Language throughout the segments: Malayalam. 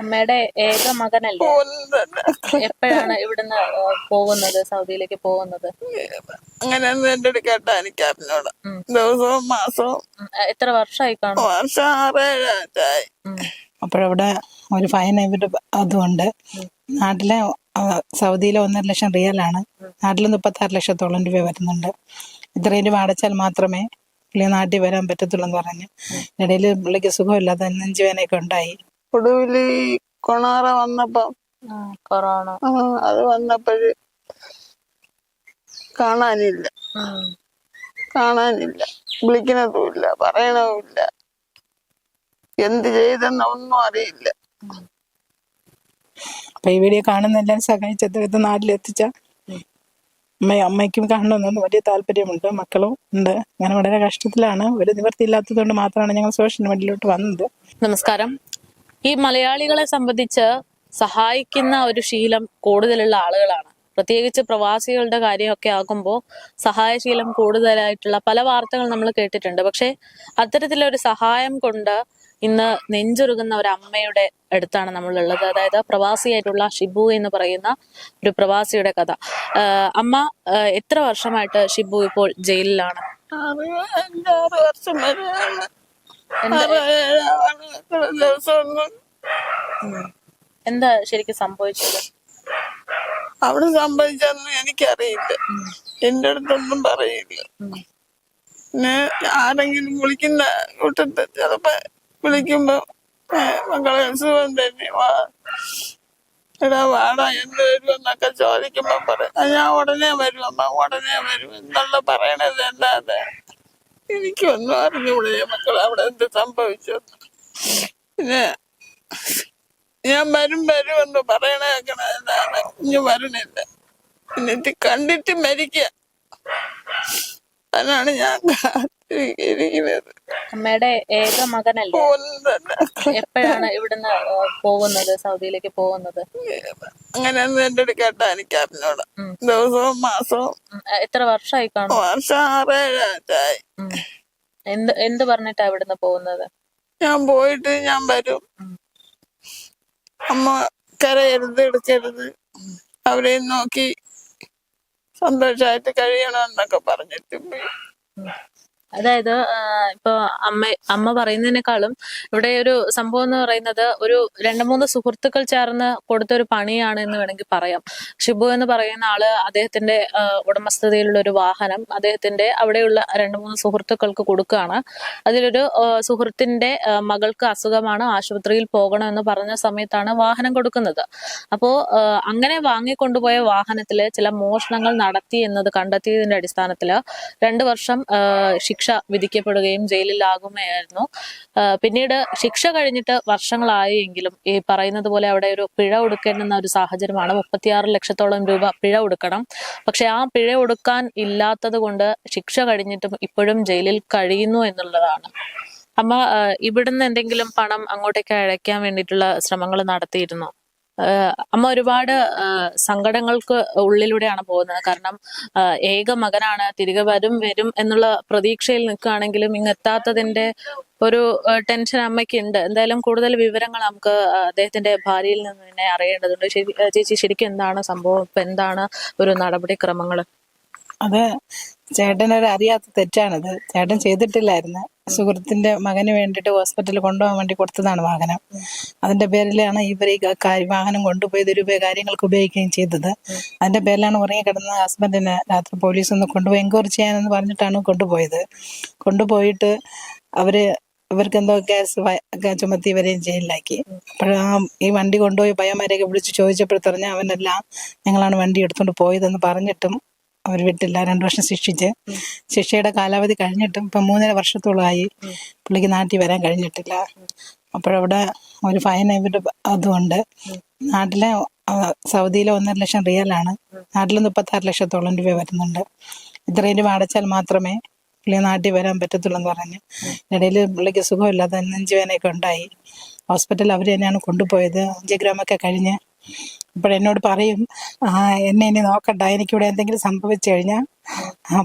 അമ്മയുടെ ഏക മകനല്ലേ? എപ്പോഴാണ് ഇവിടുന്ന് പോകുന്നത്? സൗദിയിലേക്ക് പോകുന്നത്? അങ്ങനെയൊന്നും എന്റെ അടുത്ത് കേട്ടാ എനിക്ക് അറിഞ്ഞൂടാ ഉം. ദിവസവും മാസവും. എത്ര വർഷമായി കാണും? വർഷം ആറേഴായി. അപ്പോഴവിടെ ഒരു ഫൈൻ ഇവർ അതുകൊണ്ട് നാട്ടിലെ സൗദിയിലെ ഒന്നര ലക്ഷം റിയലാണ്. നാട്ടിൽ മുപ്പത്തി ആറ് ലക്ഷത്തോളം രൂപ വരുന്നുണ്ട്. ഇത്രയും രൂപ അടച്ചാൽ മാത്രമേ പുള്ളി നാട്ടിൽ വരാൻ പറ്റത്തുള്ളൂ എന്ന് പറഞ്ഞു. ഇടയിൽ പുള്ളിക്ക് സുഖമില്ലാതെ നെഞ്ചുവേനയൊക്കെ ഉണ്ടായി. ഒടുവിൽ ഈ കൊണാറ വന്നപ്പം കൊറോണ. അത് വന്നപ്പോഴ് കാണാനില്ല. കാണാനില്ല. വിളിക്കണതുമില്ല പറയണതുമില്ല. എന്ത് ചെയ്തെന്ന് ഒന്നും അറിയില്ല. അപ്പൊ ഈ വീഡിയോ കാണുന്ന എല്ലാവരും സഹായിച്ച് അദ്ദേഹത്തെ അമ്മയും അമ്മയ്ക്കും കാണണമെന്ന് വലിയ താല്പര്യമുണ്ട്. മക്കളും ഉണ്ട്. അങ്ങനെ വളരെ കഷ്ടത്തിലാണ്. ഒരു നിവൃത്തിയില്ലാത്തതുകൊണ്ട് മാത്രമാണ് ഞങ്ങൾ സോഷ്യൽ മീഡിയയിലോട്ട് വന്നത്. നമസ്കാരം. ഈ മലയാളികളെ സംബന്ധിച്ച് സഹായിക്കുന്ന ഒരു ശീലം കൂടുതലുള്ള ആളുകളാണ്. പ്രത്യേകിച്ച് പ്രവാസികളുടെ കാര്യമൊക്കെ ആകുമ്പോൾ സഹായശീലം കൂടുതലായിട്ടുള്ള പല വാർത്തകൾ നമ്മൾ കേട്ടിട്ടുണ്ട്. പക്ഷെ അത്തരത്തിലൊരു സഹായം കൊണ്ട് ഇന്ന് നെഞ്ചുരുകുന്ന ഒരു അമ്മയുടെ അടുത്താണ് നമ്മളുള്ളത്. അതായത് പ്രവാസിയായിട്ടുള്ള ഷിബു എന്ന് പറയുന്ന ഒരു പ്രവാസിയുടെ കഥ. അമ്മ എത്ര വർഷമായിട്ട് ഷിബു ഇപ്പോൾ ജയിലിലാണ്? വർഷം എന്താ ശരിക്കും സംഭവിച്ചത്? അവിടെ സംഭവിച്ചതെന്ന് എനിക്കറിയില്ല. എന്റെ അടുത്തൊന്നും പറയില്ല. പിന്നെ ആരെങ്കിലും വിളിക്കുന്ന കൂട്ടത്തെ ചിലപ്പോ വിളിക്കുമ്പോ മക്കളെ സുഖം തന്നെ വാ. എടാ വാടാ എന്ത് വരും? എന്നൊക്കെ ചോദിക്കുമ്പോ പറയും ഞാൻ ഉടനെ വരും അമ്മ ഉടനെ വരും. എന്നുള്ള പറയണത് അല്ലാതെ എനിക്കൊന്നും അറിഞ്ഞൂടെ മക്കൾ അവിടെ എന്ത് സംഭവിച്ചു? പിന്നെ ഞാൻ വരും വരും എന്ന് പറയണ കേൾക്കണതാണ് ഇനി വരണില്ല. എന്നിട്ട് കണ്ടിട്ട് മരിക്കുക അതാണ് ഞാൻ കാത്തിരിക്കുന്നത്. അമ്മയുടെ ഏക മകനല്ലേ? എപ്പോഴാണ് ഇവിടുന്ന് പോകുന്നത് സൗദിയിലേക്ക് പോകുന്നത്? അങ്ങനെയൊന്നും എന്റെ അടുത്ത് കേട്ടാ എനിക്ക് അറിഞ്ഞൂടാ. ദിവസവും മാസവും. എത്ര വർഷമായി കാണും? വർഷം ആറേഴായി. എന്ത് എന്ത് പറഞ്ഞിട്ടാ ഇവിടുന്ന് പോകുന്നത്? ഞാൻ പോയിട്ട് ഞാൻ വരും. അമ്മ കരയരുത് എടുക്കരുത്. അവരെയും നോക്കി സന്തോഷമായിട്ട് കഴിയണമെന്നൊക്കെ പറഞ്ഞിട്ട് പോയി അതായത് ഇപ്പൊ അമ്മ അമ്മ പറയുന്നതിനേക്കാളും ഇവിടെ ഒരു സംഭവം എന്ന് പറയുന്നത് ഒരു രണ്ട് മൂന്ന് സുഹൃത്തുക്കൾ ചേർന്ന് കൊടുത്ത ഒരു പണിയാണ് എന്ന് വേണമെങ്കിൽ പറയാം. ഷിബു എന്ന് പറയുന്ന ആൾ അദ്ദേഹത്തിന്റെ ഉടമസ്ഥതയിലുള്ള ഒരു വാഹനം അദ്ദേഹത്തിന്റെ അവിടെയുള്ള രണ്ട് മൂന്ന് സുഹൃത്തുക്കൾക്ക് കൊടുക്കുകയാണ്. അതിലൊരു സുഹൃത്തിന്റെ മകൾക്ക് അസുഖമാണ് ആശുപത്രിയിൽ പോകണം എന്ന് പറഞ്ഞ സമയത്താണ് വാഹനം കൊടുക്കുന്നത്. അപ്പോ അങ്ങനെ വാങ്ങിക്കൊണ്ടുപോയ വാഹനത്തിൽ ചില മോഷണങ്ങൾ നടത്തി എന്നത് കണ്ടെത്തിയതിന്റെ അടിസ്ഥാനത്തിൽ രണ്ട് വർഷം ആ, ശിക്ഷ വിധിക്കപ്പെടുകയും ജയിലിലാകുകയായിരുന്നു ആ, പിന്നീട് ശിക്ഷ കഴിഞ്ഞിട്ട് വർഷങ്ങളായി എങ്കിലും ഈ പറയുന്നത് പോലെ അവിടെ ഒരു പിഴ ഒടുക്കേണ്ടുന്ന ഒരു സാഹചര്യമാണ്. മുപ്പത്തിയാറ് ലക്ഷത്തോളം രൂപ പിഴ ഒടുക്കണം. പക്ഷെ ആ പിഴ ഒടുക്കാൻ ഇല്ലാത്തത് കൊണ്ട് ശിക്ഷ കഴിഞ്ഞിട്ടും ഇപ്പോഴും ജയിലിൽ കഴിയുന്നു എന്നുള്ളതാണ്. അമ്മ ഇവിടുന്ന് എന്തെങ്കിലും പണം അങ്ങോട്ടേക്ക് അയക്കാൻ വേണ്ടിയിട്ടുള്ള ശ്രമങ്ങൾ നടത്തിയിരുന്നോ? അമ്മ ഒരുപാട് സങ്കടങ്ങൾക്ക് ഉള്ളിലൂടെയാണ് പോകുന്നത്. കാരണം ഏക മകനാണ് തിരികെ വരും വരും എന്നുള്ള പ്രതീക്ഷയിൽ നിൽക്കുകയാണെങ്കിലും ഇങ്ങ് എത്താത്തതിന്റെ ഒരു ടെൻഷൻ അമ്മയ്ക്ക് ഉണ്ട്. എന്തായാലും കൂടുതൽ വിവരങ്ങൾ നമുക്ക് അദ്ദേഹത്തിന്റെ ഭാര്യയിൽ നിന്ന് തന്നെ അറിയേണ്ടതുണ്ട്. ചേച്ചി ശരിക്കും എന്താണ് സംഭവം? ഇപ്പൊ എന്താണ് ഒരു നടപടിക്രമങ്ങൾ അത് ചേട്ടനൊരു അറിയാത്ത തെറ്റാണിത്. ചേട്ടൻ ചെയ്തിട്ടില്ലായിരുന്നു. സുഹൃത്തിന്റെ മകന് വേണ്ടിയിട്ട് ഹോസ്പിറ്റലിൽ കൊണ്ടുപോകാൻ വേണ്ടി കൊടുത്തതാണ് വാഹനം. അതിന്റെ പേരിലാണ് ഇവർ ഈ വാഹനം കൊണ്ടുപോയി ദുരുപയോഗ കാര്യങ്ങൾക്ക് ഉപയോഗിക്കുകയും ചെയ്തത്. അതിന്റെ പേരിലാണ് ഉറങ്ങി കിടന്ന ഹസ്ബൻഡിനെ രാത്രി പോലീസ് ഒന്ന് കൊണ്ടുപോയി എൻക്വയറി ചെയ്യാനെന്ന് പറഞ്ഞിട്ടാണ് കൊണ്ടുപോയത്. കൊണ്ടുപോയിട്ട് അവർ ഇവർക്ക് എന്തോ ഗ്യാസ് ചുമത്തി ഇവരെയും ജയിലിലാക്കി. അപ്പോഴാ ഈ വണ്ടി കൊണ്ടുപോയി പയ്യന്മാരെയൊക്കെ വിളിച്ച് ചോദിച്ചപ്പോഴത്തറിഞ്ഞ അവനെല്ലാം ഞങ്ങളാണ് വണ്ടി എടുത്തുകൊണ്ട് പോയതെന്ന് പറഞ്ഞിട്ടും അവർ വിട്ടില്ല രണ്ടു വർഷം ശിക്ഷിച്ച് ശിക്ഷയുടെ കാലാവധി കഴിഞ്ഞിട്ടും ഇപ്പം മൂന്നര വർഷത്തോളമായി പുള്ളിക്ക് നാട്ടിൽ വരാൻ കഴിഞ്ഞിട്ടില്ല. അപ്പോഴവിടെ ഒരു ഫൈൻ ഇവിടെ അതുകൊണ്ട് നാട്ടിലെ സൗദിയിലെ ഒന്നര ലക്ഷം റിയലാണ്. നാട്ടിൽ മുപ്പത്തി ആറ് ലക്ഷത്തോളം രൂപ വരുന്നുണ്ട്. ഇത്രയും രൂപ അടച്ചാൽ മാത്രമേ പുള്ളി നാട്ടിൽ വരാൻ പറ്റത്തുള്ളൂ എന്ന് പറഞ്ഞു ഇടയിൽ പുള്ളിക്ക് സുഖമില്ലാതെ നെഞ്ചുവേനയൊക്കെ ഉണ്ടായി. ഹോസ്പിറ്റലിൽ അവർ തന്നെയാണ് കൊണ്ടുപോയത്. അഞ്ച് ഗ്രാമൊക്കെ കഴിഞ്ഞ് അപ്പോഴെന്നോട് പറയും എന്നെ ഇനി നോക്കണ്ട. എനിക്കിവിടെ എന്തെങ്കിലും സംഭവിച്ചു കഴിഞ്ഞാൽ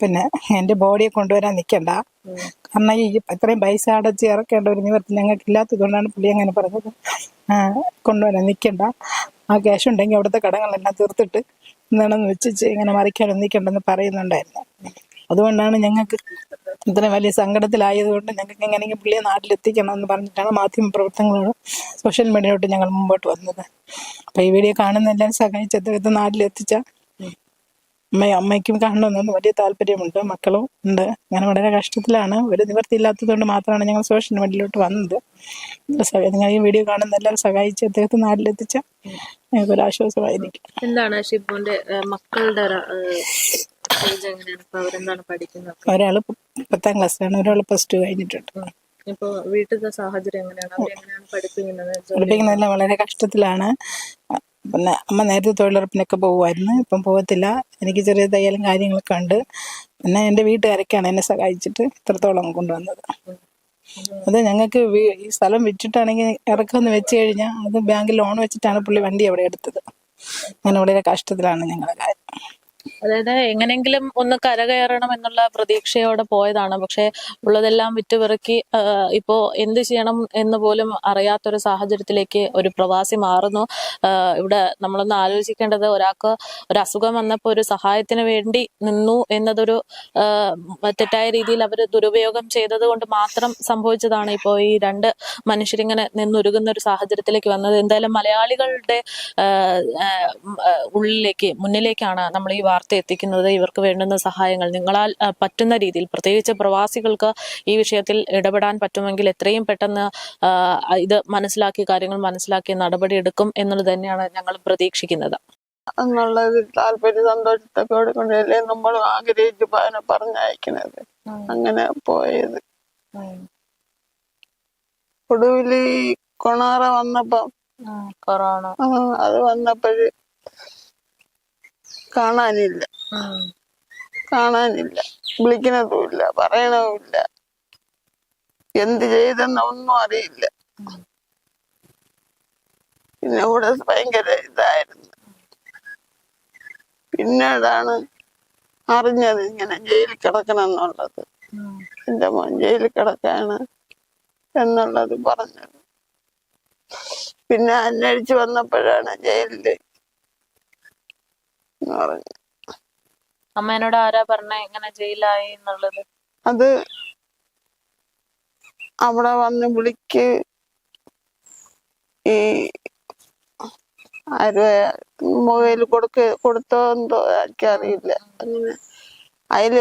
പിന്നെ എന്റെ ബോഡിയെ കൊണ്ടുവരാൻ നിൽക്കണ്ട കാരണം ഈ അത്രയും പൈസ അടച്ച് ഇറക്കേണ്ട ഒരു നിവർത്തി ഞങ്ങൾക്ക് ഇല്ലാത്തതുകൊണ്ടാണ് പുള്ളി അങ്ങനെ പറഞ്ഞത്. കൊണ്ടുവരാൻ നിൽക്കണ്ട ആ ക്യാഷ് ഉണ്ടെങ്കിൽ അവിടുത്തെ കടങ്ങളെല്ലാം തീർത്തിട്ട് എന്താണെന്ന് വെച്ച് ഇങ്ങനെ മറിക്കാൻ നിൽക്കണ്ടെന്ന് പറയുന്നുണ്ടായിരുന്നു. അതുകൊണ്ടാണ് ഞങ്ങൾക്ക് ഇത്ര വലിയ സങ്കടത്തിലായതുകൊണ്ട് ഞങ്ങൾക്ക് എങ്ങനെയെങ്കിലും പുള്ളിയെ നാട്ടിലെത്തിക്കണം എന്ന് പറഞ്ഞിട്ടാണ് മാധ്യമ പ്രവർത്തനങ്ങളോട് സോഷ്യൽ മീഡിയയിലോട്ട് ഞങ്ങൾ മുമ്പോട്ട് വന്നത്. അപ്പോൾ ഈ വീഡിയോ കാണുന്ന എല്ലാവരും സഹായിച്ച് അദ്ദേഹത്തെ നാട്ടിലെത്തിച്ച അമ്മയും അമ്മയ്ക്കും കാണണമെന്ന് വലിയ താല്പര്യമുണ്ട് മക്കളും ഉണ്ട്. അങ്ങനെ വളരെ കഷ്ടത്തിലാണ്. ഒരു നിവൃത്തി ഇല്ലാത്തതുകൊണ്ട് മാത്രമാണ് ഞങ്ങൾ സോഷ്യൽ മീഡിയയിലോട്ട് വന്നത്. നിങ്ങൾ ഈ വീഡിയോ കാണുന്ന എല്ലാവരും സഹായിച്ച് അദ്ദേഹത്തെ നാട്ടിലെത്തിച്ച ഞങ്ങൾക്ക് ഒരു ആശ്വാസമായിരിക്കും എന്താണ് ഷിബുവിന്റെ ഏഹ്, മക്കളുടെ സ്റ്റേജ് എങ്ങനെയാണ് ഇപ്പൊ അവരെന്താണ് പഠിക്കുന്നത്? ഒരാൾ പത്താം ക്ലാസ്സിലാണ് ഒരാൾ പ്ലസ് ടു കഴിഞ്ഞിട്ടുണ്ട്. ഇപ്പൊ വീട്ടിലത്തെ സാഹചര്യം എങ്ങനെയാണ്? അവരെങ്ങനെയാണ് പഠിപ്പിക്കുന്നത്? പഠിപ്പിക്കുന്നതെല്ലാം വളരെ കഷ്ടത്തിലാണ്. പിന്നെ അമ്മ നേരത്തെ തൊഴിലുറപ്പിനൊക്കെ പോകുമായിരുന്നു ഇപ്പം പോകത്തില്ല എനിക്ക് ചെറിയ തയ്യലും കാര്യങ്ങളൊക്കെ ഉണ്ട്. പിന്നെ എന്റെ വീട്ടുകാരൊക്കെയാണ് എന്നെ സഹായിച്ചിട്ട് ഇത്രത്തോളം കൊണ്ടുവന്നത്. അത് ഞങ്ങൾക്ക് ഈ സ്ഥലം വിറ്റിട്ടാണെങ്കിൽ ഇറക്കുമെന്ന് വെച്ച് കഴിഞ്ഞാൽ അത് ബാങ്കിൽ ലോൺ വെച്ചിട്ടാണ് പുള്ളി വണ്ടി അവിടെ എടുത്തത്. അങ്ങനെ വളരെ കഷ്ടത്തിലാണ് ഞങ്ങളുടെ കാര്യം. അതായത് എങ്ങനെങ്കിലും ഒന്ന് കരകയറണം എന്നുള്ള പ്രതീക്ഷയോടെ പോയതാണ്. പക്ഷെ ഉള്ളതെല്ലാം വിറ്റുപിറക്കി ഇപ്പോ എന്ത് ചെയ്യണം എന്ന് പോലും അറിയാത്തൊരു സാഹചര്യത്തിലേക്ക് ഒരു പ്രവാസി മാറുന്നു. ഇവിടെ നമ്മളൊന്ന് ആലോചിക്കേണ്ടത് ഒരാൾക്ക് ഒരു അസുഖം വന്നപ്പോൾ ഒരു സഹായത്തിന് വേണ്ടി നിന്നു എന്നതൊരു തെറ്റായ രീതിയിൽ അവർ ദുരുപയോഗം ചെയ്തത് കൊണ്ട് മാത്രം സംഭവിച്ചതാണ് ഇപ്പോ ഈ രണ്ട് മനുഷ്യരിങ്ങനെ നിന്നുരുകുന്ന ഒരു സാഹചര്യത്തിലേക്ക് വന്നത്. എന്തായാലും മലയാളികളുടെ ഉള്ളിലേക്ക് മുന്നിലേക്കാണ് നമ്മൾ ഈ വാർത്ത എത്തിക്കുന്നത് ഇവർക്ക് വേണ്ടുന്ന സഹായങ്ങൾ. നിങ്ങളാൽ പറ്റുന്ന രീതിയിൽ പ്രത്യേകിച്ച് പ്രവാസികൾക്ക് ഈ വിഷയത്തിൽ ഇടപെടാൻ പറ്റുമെങ്കിൽ എത്രയും പെട്ടെന്ന് ഇത് മനസ്സിലാക്കി കാര്യങ്ങൾ മനസ്സിലാക്കി നടപടി എടുക്കും എന്നുള്ളത് തന്നെയാണ് ഞങ്ങൾ പ്രതീക്ഷിക്കുന്നത്. എന്നുള്ളത് താല്പര്യ സന്തോഷത്തൊക്കെ കൊണ്ടല്ലേ നമ്മൾ ആഗ്രഹിച്ചു പറഞ്ഞയക്കുന്നത് പറഞ്ഞയക്കണത്. അങ്ങനെ പോയത്. ഒടുവിൽ കൊണാറ വന്നപ്പം കൊറോണ. അത് വന്നപ്പോഴ് കാണാനില്ല. കാണാനില്ല. വിളിക്കണതുമില്ല. പറയണതുമില്ല. എന്ത് ചെയ്തെന്ന ഒന്നും അറിയില്ല. പിന്നെ ഇവിടെ ഭയങ്കര ഇതായിരുന്നു. പിന്നീടാണ് അറിഞ്ഞത് ഇങ്ങനെ ജയിലിൽ കിടക്കണം എന്നുള്ളത്. എന്റെ മോൻ ജയിലിൽ കിടക്കാണ് എന്നുള്ളത് പറഞ്ഞത്. പിന്നെ അന്വേഷിച്ച് വന്നപ്പോഴാണ് ജയിലിൽ എന്ന് പറഞ്ഞു അമ്മ എന്നോട് ആരാ പറഞ്ഞ എങ്ങനെ ജയിലായി എന്നുള്ളത്? അത് അവിടെ വന്ന് വിളിക്ക്. ഈ ആരും മൊബൈൽ കൊടുക്ക കൊടുത്തോ എന്തോ എനിക്കറിയില്ല. അങ്ങനെ അതിൽ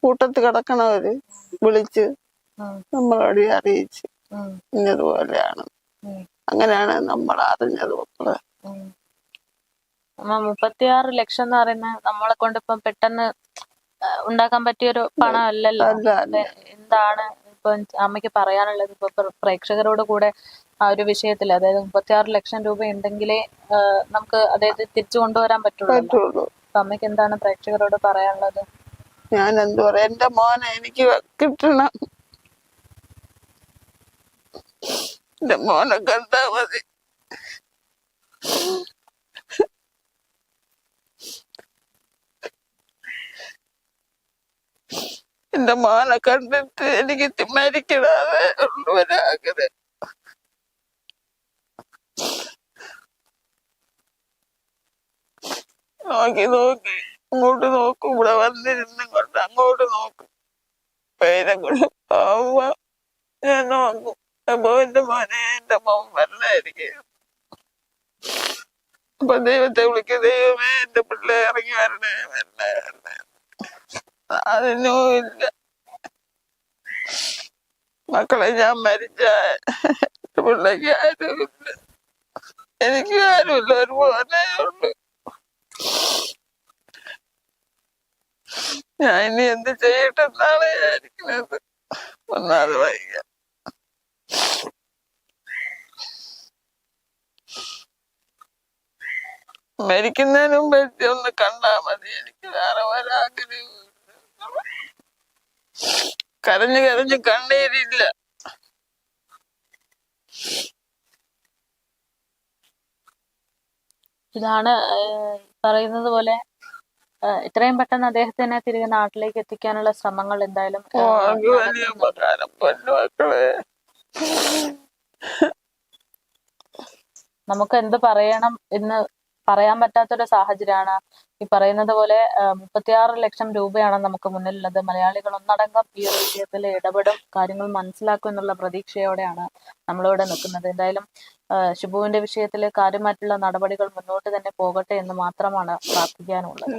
കൂട്ടത്ത് കിടക്കണവര് വിളിച്ച്. നമ്മളോട് അറിയിച്ച്. ഇന്നതുപോലെയാണ്. അങ്ങനെയാണ് നമ്മൾ അറിഞ്ഞത് മക്കൾ ഉം. അമ്മ മുപ്പത്തിയാറ് ലക്ഷം എന്ന് പറയുന്നത് നമ്മളെ കൊണ്ട് ഇപ്പം പെട്ടെന്ന് ഉണ്ടാക്കാൻ ഉണ്ടാക്കാൻ പറ്റിയൊരു പണം അല്ലല്ലോ. അല്ല അല്ല. എന്താണ് ഇപ്പൊ അമ്മയ്ക്ക് പറയാനുള്ളത്? ഇപ്പൊ പ്രേക്ഷകരോട് കൂടെ ആ ഒരു വിഷയത്തിൽ അതായത് മുപ്പത്തിയാറ് ലക്ഷം രൂപ ഉണ്ടെങ്കിലേ നമുക്ക് അതായത് തിരിച്ചു കൊണ്ടുവരാൻ പറ്റുള്ളൂ പറ്റുള്ളൂ. അപ്പൊ അമ്മയ്ക്ക് എന്താണ് പ്രേക്ഷകരോട് പറയാനുള്ളത്? ഞാൻ എന്തു പറയാ? എന്റെ മോനെ എനിക്ക് കിട്ടണം. എന്റെ മോനെ കണ്ടാ മതി? എന്റെ മോനെ കണ്ടിട്ട് എനിക്ക് മരിക്കണാതെ ഒരാഗ്രഹം. നോക്കി നോക്കി. അങ്ങോട്ട് നോക്കും. ഇവിടെ വന്നിരുന്നും കൊണ്ട് അങ്ങോട്ട് നോക്കും. പേരെ കൊണ്ട് പാവ. ഞാൻ നോക്കും. അപ്പൊ എന്റെ മോനെ എന്റെ മോൻ വരണായിരിക്കും. അപ്പൊ ദൈവത്തെ വിളിക്കും. ദൈവമേ എന്റെ പിള്ളേ ഇറങ്ങി വരണേ വരണേ വരണേ. അതിനും ഇല്ല മക്കളെ ഞാൻ മരിച്ച പിള്ളേക്ക് ആരുമില്ല. എനിക്ക് ആരുമില്ല ഒരു മോനേ ഉള്ളു. ഞാൻ ഇനി എന്ത് ചെയ്യട്ടെ എന്നാണ് വിചാരിക്കുന്നത് ഒന്നാമത് വൈകിയ മരിക്കുന്നതിന് മുമ്പ് ഒന്ന് കണ്ടാ മതി. എനിക്ക് വേറെ ഒരാഗ്രഹവും കരഞ്ഞു കരഞ്ഞു കണ്ണീരില്ല ഇതാണ് പറയുന്നത് പോലെ ഇത്രയും പെട്ടെന്ന് അദ്ദേഹത്തിനെ തിരികെ നാട്ടിലേക്ക് എത്തിക്കാനുള്ള ശ്രമങ്ങൾ എന്തായാലും നമുക്ക് എന്ത് പറയണം എന്ന് പറയാൻ പറ്റാത്തൊരു സാഹചര്യമാണ്. ഈ പറയുന്നത് പോലെ മുപ്പത്തിയാറ് ലക്ഷം രൂപയാണ് നമുക്ക് മുന്നിലുള്ളത്. മലയാളികൾ ഒന്നടങ്കം ഈ ഒരു വിഷയത്തിൽ ഇടപെടും കാര്യങ്ങൾ മനസ്സിലാക്കും എന്നുള്ള പ്രതീക്ഷയോടെയാണ് നമ്മളിവിടെ നിൽക്കുന്നത്. എന്തായാലും ഷിബുവിന്റെ വിഷയത്തിൽ കാര്യമായിട്ടുള്ള നടപടികൾ മുന്നോട്ട് തന്നെ പോകട്ടെ എന്ന് മാത്രമാണ് പ്രാർത്ഥിക്കാനുള്ളത്.